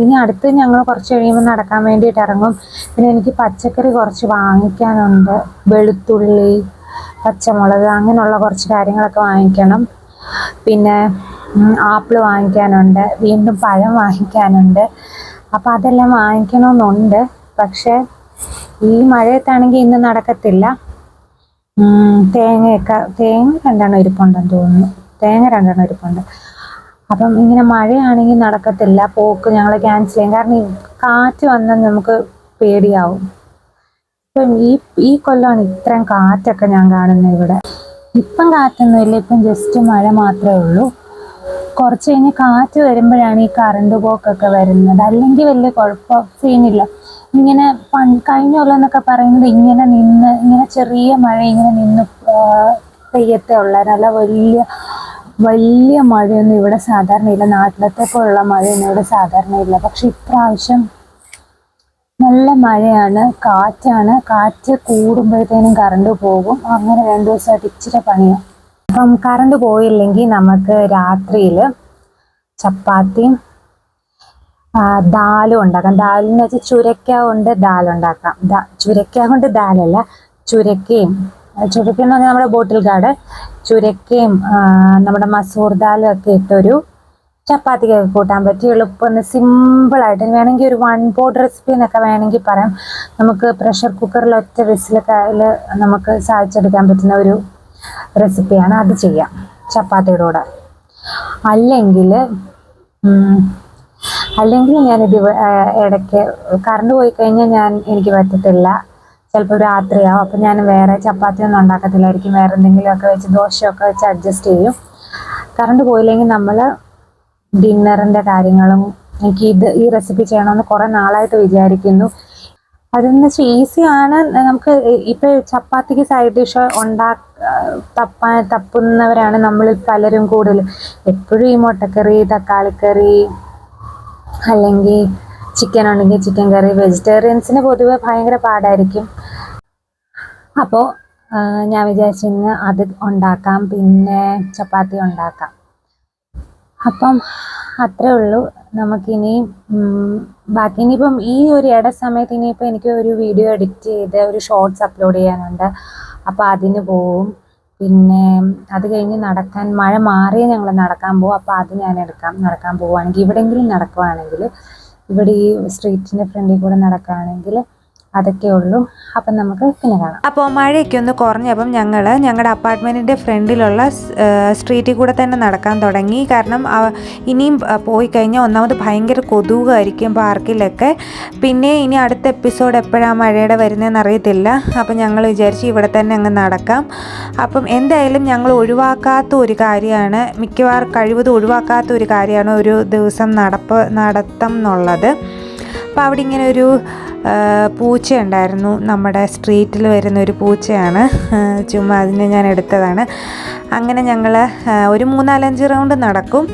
ഇനി അടുത്ത് ഞങ്ങൾ കുറച്ച് കഴിയുമ്പോൾ നടക്കാൻ വേണ്ടിയിട്ട് ഇറങ്ങും. പിന്നെ എനിക്ക് പച്ചക്കറി കുറച്ച് വാങ്ങിക്കാനുണ്ട്. വെളുത്തുള്ളി പച്ചമുളക് അങ്ങനെയുള്ള കുറച്ച് കാര്യങ്ങളൊക്കെ വാങ്ങിക്കണം. പിന്നെ ആപ്പിൾ വാങ്ങിക്കാനുണ്ട്. വീണ്ടും പഴം വാങ്ങിക്കാനുണ്ട്. അപ്പം അതെല്ലാം വാങ്ങിക്കണമെന്നുണ്ട് പക്ഷേ ഈ മഴയത്താണെങ്കിൽ ഇന്ന് നടക്കത്തില്ല. തേങ്ങയൊക്കെ തേങ്ങ രണ്ടെണ്ണം ഇരിപ്പുണ്ടെന്ന് തോന്നുന്നു. തേങ്ങ രണ്ടെണ്ണം ഇരിപ്പുണ്ട്. അപ്പം ഇങ്ങനെ മഴയാണെങ്കിൽ നടക്കത്തില്ല. പോക്ക് ഞങ്ങൾ ക്യാൻസൽ ചെയ്യും. കാരണം ഈ കാറ്റ് വന്നാൽ നമുക്ക് പേടിയാവും. ഇപ്പം ഈ ഈ കൊല്ലമാണ് ഇത്രയും കാറ്റൊക്കെ ഞാൻ കാണുന്നത് ഇവിടെ. ഇപ്പം കാറ്റൊന്നുമില്ല ഇപ്പം ജസ്റ്റ് മഴ മാത്രമേ ഉള്ളൂ. കുറച്ച് കഴിഞ്ഞ് കാറ്റ് വരുമ്പോഴാണ് ഈ കറണ്ട് പോക്കൊക്കെ വരുന്നത്. അല്ലെങ്കിൽ വലിയ കുഴപ്പം സീനില്ല ഇങ്ങനെ കഴിഞ്ഞ കൊല്ലം എന്നൊക്കെ പറയുന്നത് ഇങ്ങനെ നിന്ന് ഇങ്ങനെ ചെറിയ മഴ ഇങ്ങനെ നിന്ന് പെയ്യത്തെ പെയ്യത്തേ ഉള്ള. നല്ല വലിയ വലിയ മഴയൊന്നും ഇവിടെ സാധാരണയില്ല നാട്ടിലത്തെ പോലുള്ള മഴയൊന്നും ഇവിടെ സാധാരണയില്ല പക്ഷെ ഇപ്രാവശ്യം നല്ല മഴയാണ് കാറ്റാണ്. കാറ്റ് കൂടുമ്പോഴത്തേനും കറണ്ട് പോകും. അങ്ങനെ രണ്ടു ദിവസമായിട്ട് ഇച്ചിരി പണിയാണ് അപ്പം കറണ്ട് പോയില്ലെങ്കിൽ നമുക്ക് രാത്രിയിൽ ചപ്പാത്തിയും ദാലും ഉണ്ടാക്കാം. ദാലെന്ന് വെച്ചാൽ ചുരക്ക കൊണ്ട് ദാൽ ഉണ്ടാക്കാം. ചുരക്ക കൊണ്ട് ദാലല്ല ചുരക്കയും. ചുരക്ക എന്ന് പറഞ്ഞാൽ നമ്മുടെ ബോട്ടിൽ കാട് ചുരക്കയും നമ്മുടെ മസൂർ ദാലും ഒക്കെ ഇട്ടൊരു ചപ്പാത്തിക്ക് കൂട്ടാൻ പറ്റി എളുപ്പം സിമ്പിളായിട്ട് വേണമെങ്കിൽ ഒരു വൺ ബോർഡ് റെസിപ്പി എന്നൊക്കെ വേണമെങ്കിൽ പറയാം. നമുക്ക് പ്രഷർ കുക്കറിൽ ഒറ്റ വിസിലൊക്കെ നമുക്ക് സാധിച്ചെടുക്കാൻ പറ്റുന്ന ഒരു റെസിപ്പിയാണ് അത് ചെയ്യാം. ചപ്പാത്തിയുടെ കൂടെ. അല്ലെങ്കിൽ അല്ലെങ്കിൽ ഞാൻ ഇത് ഇടയ്ക്ക് കറണ്ട് പോയി കഴിഞ്ഞാൽ ഞാൻ എനിക്ക് പറ്റത്തില്ല. ചിലപ്പോൾ രാത്രിയാവും. അപ്പം ഞാൻ വേറെ ചപ്പാത്തി ഒന്നും ഉണ്ടാക്കത്തില്ലായിരിക്കും. വേറെ എന്തെങ്കിലുമൊക്കെ വെച്ച് ദോശയൊക്കെ വെച്ച് അഡ്ജസ്റ്റ് ചെയ്യും. കറണ്ട് പോയില്ലെങ്കിൽ നമ്മൾ ഡിന്നറിന്റെ കാര്യങ്ങളും എനിക്ക് ഇത് ഈ റെസിപ്പി ചെയ്യണമെന്ന് കുറേ നാളായിട്ട് വിചാരിക്കുന്നു. അതെന്ന് വെച്ചാൽ ഈസിയാണ് നമുക്ക് ഇപ്പോൾ ചപ്പാത്തിക്ക് സൈഡ് ഡിഷ് ഉണ്ടാ തപ്പാൻ തപ്പുന്നവരാണ് നമ്മൾ പലരും കൂടുതൽ. എപ്പോഴും ഈ മുട്ടക്കറി തക്കാളിക്കറി അല്ലെങ്കിൽ ചിക്കൻ ഉണ്ടെങ്കിൽ ചിക്കൻ കറി വെജിറ്റേറിയൻസിന് പൊതുവെ ഭയങ്കര പാടായിരിക്കും. അപ്പോൾ ഞാൻ വിചാരിച്ചിരുന്ന് അത് ഉണ്ടാക്കാം പിന്നെ ചപ്പാത്തി ഉണ്ടാക്കാം. അപ്പം അത്രേ ഉള്ളൂ. നമുക്കിനി ബാക്കി ഇനിയിപ്പം ഈ ഒരു ഇട സമയത്ത് ഇനിയിപ്പോൾ എനിക്ക് ഒരു വീഡിയോ എഡിറ്റ് ചെയ്ത് ഒരു ഷോർട്സ് അപ്ലോഡ് ചെയ്യാനുണ്ട്. അപ്പോൾ അതിന് പോവും. പിന്നെ അത് കഴിഞ്ഞ് നടക്കാൻ മഴ മാറിയേ ഞങ്ങൾ നടക്കാൻ പോകും അപ്പോൾ അത് ഞാൻ എടുക്കാം നടക്കാൻ പോവുകയാണെങ്കിൽ ഇവിടെയെങ്കിലും നടക്കുവാണെങ്കിൽ ഇവിടെ ഈ സ്ട്രീറ്റിന്റെ ഫ്രണ്ടിൽ കൂടെ നടക്കുകയാണെങ്കിൽ അതൊക്കെ ഉള്ളൂ. അപ്പം നമുക്ക് പിന്നെ കാണാം. അപ്പോൾ മഴയൊക്കെ ഒന്ന് കുറഞ്ഞപ്പം ഞങ്ങൾ ഞങ്ങളുടെ അപ്പാർട്ട്മെന്റിന്റെ ഫ്രണ്ടിലുള്ള സ്ട്രീറ്റിൽ കൂടെ തന്നെ നടക്കാൻ തുടങ്ങി. കാരണം ഇനിയും പോയി കഴിഞ്ഞാൽ ഒന്നാമത് ഭയങ്കര കൊതുകായിരിക്കും പാർക്കിലൊക്കെ. പിന്നെ ഇനി അടുത്ത എപ്പിസോഡ് എപ്പോഴാണ് മഴയുടെ വരുന്നതെന്ന് അറിയത്തില്ല. അപ്പം ഞങ്ങൾ വിചാരിച്ച് ഇവിടെ തന്നെ അങ്ങ് നടക്കാം. അപ്പം എന്തായാലും ഞങ്ങൾ ഒഴിവാക്കാത്ത ഒരു കാര്യമാണ് മിക്കവാറും കഴിവതും ഒഴിവാക്കാത്ത ഒരു കാര്യമാണ് ഒരു ദിവസം നടപ്പ് നടത്തം എന്നുള്ളത്. അപ്പോൾ അവിടെ ഇങ്ങനെ ഒരു പൂച്ച ഉണ്ടായിരുന്നു നമ്മുടെ സ്ട്രീറ്റിൽ വരുന്ന ഒരു പൂച്ചയാണ്. ചുമ്മാ അതിനെ ഞാൻ എടുത്തതാണ്. അങ്ങനെ ഞങ്ങൾ ഒരു മൂന്നാലഞ്ച് റൗണ്ട് നടക്കും.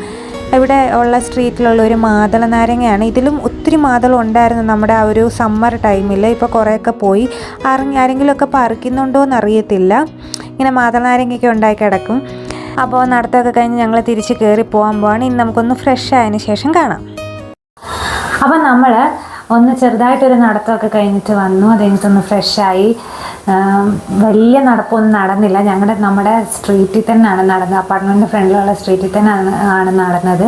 ഇവിടെ ഉള്ള സ്ട്രീറ്റിലുള്ള ഒരു മാതള നാരങ്ങയാണ്. ഇതിലും ഒത്തിരി മാതളം ഉണ്ടായിരുന്നു നമ്മുടെ ആ ഒരു സമ്മർ ടൈമിൽ ഇപ്പോൾ കുറേയൊക്കെ പോയി. ആരെങ്കിലും ആരെങ്കിലുമൊക്കെ പറിക്കുന്നുണ്ടോ എന്ന് അറിയത്തില്ല ഇങ്ങനെ മാതള നാരങ്ങയൊക്കെ ഉണ്ടായി കിടക്കും. അപ്പോൾ നടത്തമൊക്കെ കഴിഞ്ഞ് ഞങ്ങൾ തിരിച്ച് കയറി പോകാൻ പോവാണ്. ഇനി നമുക്കൊന്ന് ഫ്രഷ് ആയതിനു ശേഷം കാണാം. അപ്പം നമ്മൾ ഒന്ന് ചെറുതായിട്ടൊരു നടത്തമൊക്കെ കഴിഞ്ഞിട്ട് വന്നു. അത് കഴിഞ്ഞിട്ടൊന്ന് ഫ്രഷായി. വലിയ നടപ്പൊന്നും നടന്നില്ല. ഞങ്ങളുടെ നമ്മുടെ സ്ട്രീറ്റിൽ തന്നെയാണ് നടന്നത്. അപ്പാർട്ട്മെന്റ് ഫ്രണ്ടിലുള്ള സ്ട്രീറ്റിൽ തന്നെയാണ് ആണ് നടന്നത്.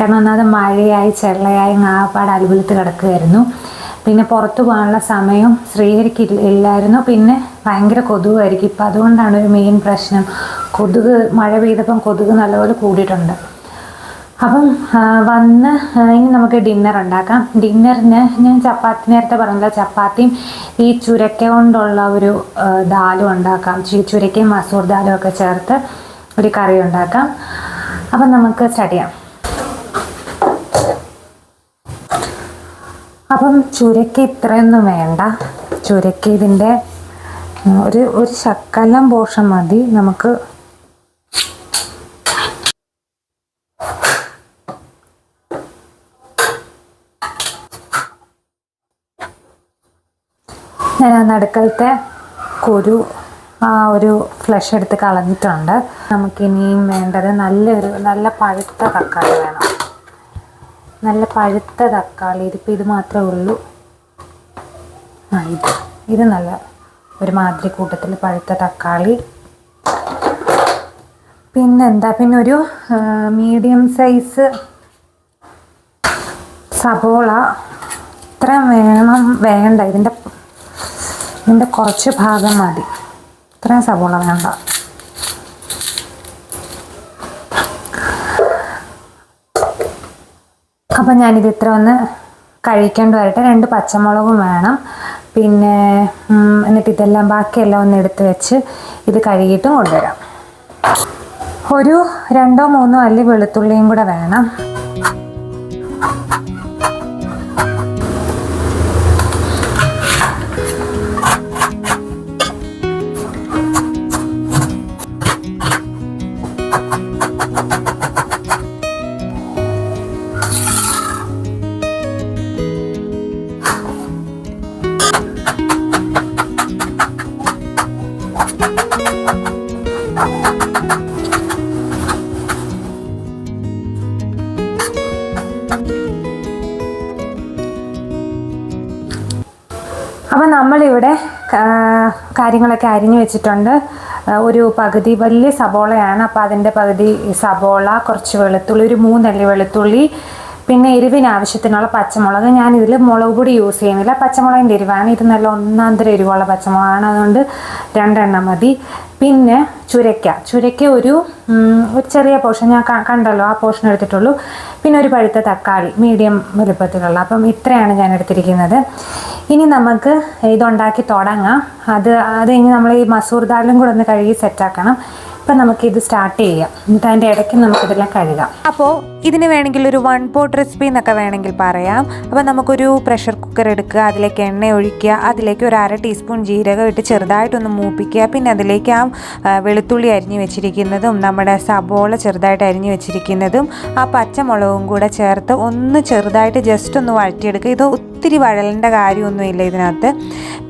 കാരണം ഒന്നാമത് മഴയായി ചെള്ളയായി ആപ്പാട് അലുപുലത്ത് കിടക്കുമായിരുന്നു പിന്നെ പുറത്തു പോകാനുള്ള സമയം ഇല്ല- ഇല്ലായിരുന്നു. പിന്നെ ഭയങ്കര കൊതുകായിരിക്കും ഇപ്പം അതുകൊണ്ടാണ് ഒരു മെയിൻ പ്രശ്നം. കൊതുക് മഴ പെയ്തപ്പം കൊതുക് നല്ലപോലെ കൂടിയിട്ടുണ്ട്. അപ്പം വന്ന് ഇനി നമുക്ക് ഡിന്നർ ഉണ്ടാക്കാം. ഡിന്നറിന് ഞാൻ ചപ്പാത്തി നേരത്തെ പറഞ്ഞില്ല ചപ്പാത്തിയും ഈ ചുരക്ക കൊണ്ടുള്ള ഒരു ദാലും ഉണ്ടാക്കാം. ചുരക്കയും മസൂർ ദാലും ഒക്കെ ചേർത്ത് ഒരു കറി ഉണ്ടാക്കാം. അപ്പം നമുക്ക് സ്റ്റാർട്ട് ചെയ്യാം. അപ്പം ചുരക്ക ഇത്രയൊന്നും വേണ്ട. ചുരക്ക ഇതിന്റെ ഒരു ഒരു ശക്കലം പോഷൻ മതി. നമുക്ക് ഞാൻ ആ നടുക്കലത്തെ കുരു ആ ഒരു ഫ്ലഷ് എടുത്ത് കളഞ്ഞിട്ടുണ്ട്. നമുക്കിനിയും വേണ്ടത് നല്ലൊരു നല്ല പഴുത്ത തക്കാളി വേണം. നല്ല പഴുത്ത തക്കാളി. ഇതിപ്പോൾ ഇത് മാത്രമേ ഉള്ളൂ. ആ ഇത്. ഇത് നല്ല ഒരു മാതിരി കൂട്ടത്തിൽ പഴുത്ത തക്കാളി. പിന്നെന്താ? പിന്നെ ഒരു മീഡിയം സൈസ് സബോള. ഇത്രയും വേണം വേണ്ട. ഇതിന്റെ ഇതിന്റെ കുറച്ച് ഭാഗം മതി. ഇത്രയും സബോള വേണ്ട. അപ്പം ഞാനിത് ഇത്ര ഒന്ന് കഴിക്കേണ്ടി വരട്ടെ. രണ്ട് പച്ചമുളകും വേണം. പിന്നെ എന്നിട്ട് ഇതെല്ലാം ബാക്കിയെല്ലാം ഒന്ന് എടുത്ത് വെച്ച് ഇത് കഴുകിയിട്ടും കൊണ്ടുവരാം. ഒരു രണ്ടോ മൂന്നോ അല്ലി വെളുത്തുള്ളിയും കൂടെ വേണം. കാര്യങ്ങളൊക്കെ അരിഞ്ഞു വെച്ചിട്ടുണ്ട്. ഒരു പകുതി വലിയ സബോളയാണ്. അപ്പോൾ അതിന്റെ പകുതി സബോള കുറച്ച് വെളുത്തുള്ളി ഒരു മൂന്നല്ലി വെളുത്തുള്ളി പിന്നെ എരിവിന് ആവശ്യത്തിനുള്ള പച്ചമുളക്. ഞാൻ ഇതിൽ മുളക് പൊടി യൂസ് ചെയ്യുന്നില്ല. പച്ചമുളകിന്റെ എരിവാണ്. ഇത് നല്ല ഒന്നാന്തര എരിവുള്ള പച്ചമുളകാണ്. അതുകൊണ്ട് രണ്ടെണ്ണം മതി. പിന്നെ ചുരയ്ക്ക. ചുരയ്ക്ക ഒരു ഒരു ചെറിയ പോർഷൻ ഞാൻ കണ്ടല്ലോ ആ പോർഷൻ എടുത്തിട്ടുള്ളൂ. പിന്നെ ഒരു പഴുത്ത തക്കാളി മീഡിയം വലുപ്പത്തിലുള്ള. അപ്പം ഇത്രയാണ് ഞാൻ എടുത്തിരിക്കുന്നത്. ഇനി നമുക്ക് ഇതുണ്ടാക്കി തുടങ്ങാം. അത് അത് ഇനി നമ്മൾ ഈ മസൂർ ദാലും കൂടെ ഒന്ന് കഴുകി സെറ്റാക്കണം ഇപ്പം നമുക്കിത് സ്റ്റാർട്ട് ചെയ്യാം. എന്നിട്ട് അതിന്റെ ഇടയ്ക്ക് നമുക്കിതെല്ലാം കഴുകാം. അപ്പോൾ ഇതിന് വേണമെങ്കിൽ ഒരു വൺ പോട്ട് റെസിപ്പി എന്നൊക്കെ വേണമെങ്കിൽ പറയാം. അപ്പോൾ നമുക്കൊരു പ്രഷർ കുക്കർ എടുക്കുക അതിലേക്ക് എണ്ണ ഒഴിക്കുക അതിലേക്ക് ഒരു അര ടീസ്പൂൺ ജീരകം ഇട്ട് ചെറുതായിട്ടൊന്ന് മൂപ്പിക്കുക. പിന്നെ അതിലേക്ക് ആ, വെളുത്തുള്ളി അരിഞ്ഞു വെച്ചിരിക്കുന്നതും നമ്മുടെ സബോള ചെറുതായിട്ട് അരിഞ്ഞു വെച്ചിരിക്കുന്നതും ആ പച്ചമുളകും കൂടെ ചേർത്ത് ഒന്ന് ചെറുതായിട്ട് ജസ്റ്റ് ഒന്ന് വഴറ്റിയെടുക്കുക. ഇത് ഒത്തിരി വഴലേണ്ട കാര്യമൊന്നുമില്ല ഇതിനകത്ത്.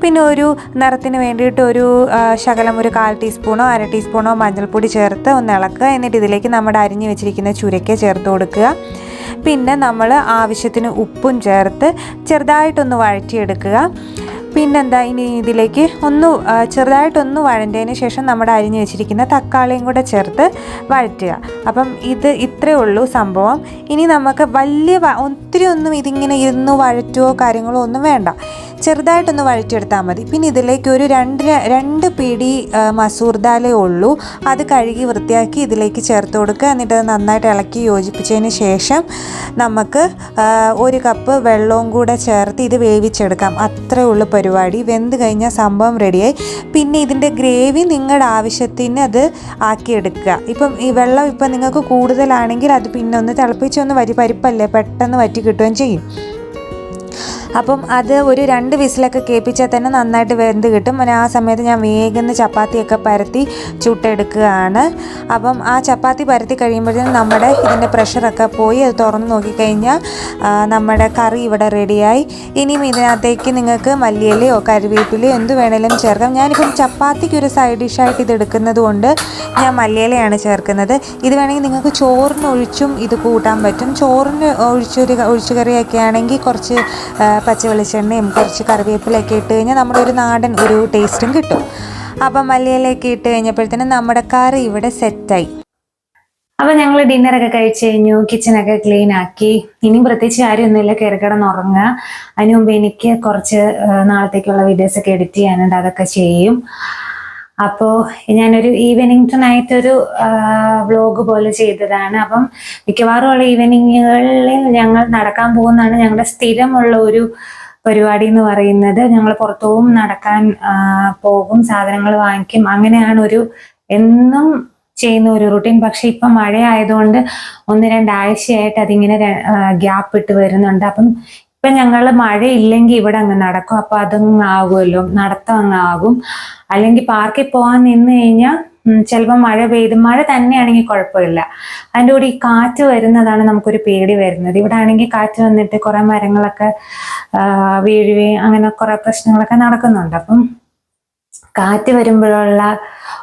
പിന്നെ ഒരു നിറത്തിന് വേണ്ടിയിട്ട് ഒരു ശകലം ഒരു കാൽ ടീസ്പൂണോ അര ടീസ്പൂണോ മഞ്ഞൾപ്പൊടി ചേർത്ത് ഒന്ന് ഇളക്കുക. എന്നിട്ട് ഇതിലേക്ക് നമ്മുടെ അരിഞ്ഞു വെച്ചിരിക്കുന്ന ചുരക്ക ചേർത്ത് കൊടുക്കുക. പിന്നെ നമ്മൾ ആവശ്യത്തിന് ഉപ്പും ചേർത്ത് ചെറുതായിട്ടൊന്ന് വഴറ്റിയെടുക്കുക. പിന്നെന്താ ഇനി ഇതിലേക്ക് ഒന്ന് ചെറുതായിട്ടൊന്ന് വഴണ്ടതിന് ശേഷം നമ്മുടെ അരിഞ്ഞു വെച്ചിരിക്കുന്ന തക്കാളിയും കൂടെ ചേർത്ത് വഴറ്റുക. അപ്പം ഇത് ഇത്രയേ ഉള്ളൂ സംഭവം. ഇനി നമുക്ക് വലിയ ഒത്തിരി ഒന്നും ഇതിങ്ങനെ ഇരുന്ന് വഴറ്റുകയോ കാര്യങ്ങളോ ഒന്നും വേണ്ട. ചെറുതായിട്ടൊന്ന് വഴറ്റിയെടുത്താൽ മതി. പിന്നെ ഇതിലേക്ക് ഒരു രണ്ട് രണ്ട് പിടി മസൂർ ദാലേ ഉള്ളൂ. അത് കഴുകി വൃത്തിയാക്കി ഇതിലേക്ക് ചേർത്ത് കൊടുക്കുക. എന്നിട്ട് അത് നന്നായിട്ട് ഇളക്കി യോജിപ്പിച്ചതിന് ശേഷം നമുക്ക് ഒരു കപ്പ് വെള്ളവും കൂടെ ചേർത്ത് ഇത് വേവിച്ചെടുക്കാം. അത്രേ ഉള്ളൂ പരിപാടി. വെന്ത് കഴിഞ്ഞാൽ സംഭവം റെഡിയായി. പിന്നെ ഇതിന്റെ ഗ്രേവി നിങ്ങളുടെ ആവശ്യത്തിന് അത് ആക്കിയെടുക്കുക. ഇപ്പം ഈ വെള്ളം ഇപ്പം നിങ്ങൾക്ക് കൂടുതലാണെങ്കിൽ അത് പിന്നെ ഒന്ന് തിളപ്പിച്ചൊന്ന് വരി പരിപ്പല്ലേ പെട്ടെന്ന് വറ്റി കിട്ടുകയും ചെയ്യും. അപ്പം അത് ഒരു രണ്ട് വിസിലൊക്കെ കേൾപ്പിച്ചാൽ തന്നെ നന്നായിട്ട് വെന്ത് കിട്ടും. പിന്നെ ആ സമയത്ത് ഞാൻ വേഗം ചപ്പാത്തിയൊക്കെ പരത്തി ചുട്ടെടുക്കുകയാണ്. അപ്പം ആ ചപ്പാത്തി പരത്തി കഴിയുമ്പോഴത്തേനും നമ്മുടെ ഇതിന്റെ പ്രഷറൊക്കെ പോയി. അത് തുറന്ന് നോക്കിക്കഴിഞ്ഞാൽ നമ്മുടെ കറി ഇവിടെ റെഡിയായി. ഇനിയും ഇതിനകത്തേക്ക് നിങ്ങൾക്ക് മല്ലിയിലയോ കരുവേപ്പിലയോ എന്ത് വേണേലും ചേർക്കാം. ഞാനിപ്പം ചപ്പാത്തിക്ക് ഒരു സൈഡ് ഡിഷായിട്ട് ഇത് എടുക്കുന്നത് കൊണ്ട് ഞാൻ മല്ലിയിലയാണ് ചേർക്കുന്നത്. ഇത് വേണമെങ്കിൽ നിങ്ങൾക്ക് ചോറിന് ഒഴിച്ചും ഇത് കൂട്ടാൻ പറ്റും. ചോറിന് ഒഴിച്ചൊരു ഒഴിച്ചു കറിയൊക്കെ ആണെങ്കിൽ കുറച്ച് ആ, പച്ച വെളിച്ചെണ്ണയും കുറച്ച് കറിവേപ്പിലൊക്കെ ഇട്ട് കഴിഞ്ഞാൽ നമ്മുടെ ഒരു നാടൻ ഒരു ടേസ്റ്റും കിട്ടും. അപ്പം മല്ലിയിലേക്ക് ഇട്ട് കഴിഞ്ഞപ്പോഴത്തേനും നമ്മുടെ കറി ഇവിടെ സെറ്റായി അപ്പൊ ഞങ്ങൾ ഡിന്നറൊക്കെ കഴിച്ചു കഴിഞ്ഞു കിച്ചണൊക്കെ ക്ലീൻ ആക്കി. ഇനിയും പ്രത്യേകിച്ച് കാര്യമൊന്നുമില്ല കയറി കിടന്നുറങ്ങുക അതിനു മുമ്പ് എനിക്ക് കുറച്ച് നാളത്തേക്കുള്ള വീഡിയോസ് ഒക്കെ എഡിറ്റ് ചെയ്യാനുണ്ട് അതൊക്കെ ചെയ്യും. അപ്പോൾ ഞാനൊരു ഈവനിങ് ടു നൈറ്റ് ഒരു വ്ലോഗ് പോലെ ചെയ്തതാണ്. അപ്പം മിക്കവാറും ഉള്ള ഈവനിങ്ങുകളിൽ ഞങ്ങൾ നടക്കാൻ പോകുന്നതാണ് ഞങ്ങളുടെ സ്ഥിരമുള്ള ഒരു പരിപാടി എന്ന് പറയുന്നത്. ഞങ്ങൾ പുറത്തുപോകും നടക്കാൻ പോകും സാധനങ്ങൾ വാങ്ങിക്കും. അങ്ങനെയാണ് ഒരു എന്നും ചെയ്യുന്ന ഒരു റൂട്ടീൻ പക്ഷെ ഇപ്പം മഴ ആയതുകൊണ്ട് ഒന്ന് രണ്ടാഴ്ചയായിട്ട് അതിങ്ങനെ ഗ്യാപ്പ് ഇട്ട് വരുന്നുണ്ട്. അപ്പം ഇപ്പൊ ഞങ്ങൾ മഴ ഇല്ലെങ്കിൽ ഇവിടെ അങ്ങ് നടക്കും. അപ്പൊ അതങ്ങ് ആകുമല്ലോ നടത്തം അങ്ങ് ആകും അല്ലെങ്കിൽ പാർക്കിൽ പോകാൻ നിന്ന് കഴിഞ്ഞാൽ ചിലപ്പോൾ മഴ പെയ്ത് മഴ തന്നെയാണെങ്കിൽ കുഴപ്പമില്ല. അതിന്റെ കൂടെ ഈ കാറ്റ് വരുന്നതാണ് നമുക്കൊരു പേടി വരുന്നത്. ഇവിടെ ആണെങ്കിൽ കാറ്റ് വന്നിട്ട് കുറെ മരങ്ങളൊക്കെ വീഴുകയും അങ്ങനെ കുറെ പ്രശ്നങ്ങളൊക്കെ നടക്കുന്നുണ്ട്. അപ്പം കാറ്റ് വരുമ്പോഴുള്ള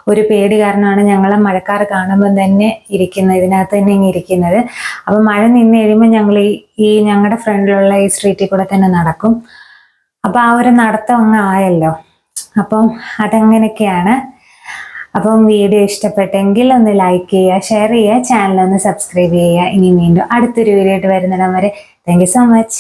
ഒരു പേടി കാരണമാണ് ഞങ്ങളെ മഴക്കാർ കാണുമ്പോൾ തന്നെ ഇരിക്കുന്നത്. ഇതിനകത്ത് തന്നെ ഇങ്ങനെ ഇരിക്കുന്നത്. അപ്പം മഴ നിന്ന് കഴിയുമ്പോൾ ഞങ്ങൾ ഈ ഈ ഞങ്ങളുടെ ഫ്രണ്ടിലുള്ള ഈ സ്ട്രീറ്റിൽ കൂടെ തന്നെ നടക്കും. അപ്പം ആ ഒരു നടത്തം അങ്ങ് ആയല്ലോ. അപ്പം അതങ്ങനെയൊക്കെയാണ്. അപ്പം വീഡിയോ ഇഷ്ടപ്പെട്ടെങ്കിൽ ഒന്ന് ലൈക്ക് ചെയ്യുക ഷെയർ ചെയ്യുക ചാനൽ ഒന്ന് സബ്സ്ക്രൈബ് ചെയ്യുക. ഇനി വീണ്ടും അടുത്തൊരു വീഡിയോ ആയിട്ട് വരുന്നിടം വരെ. Thank you so much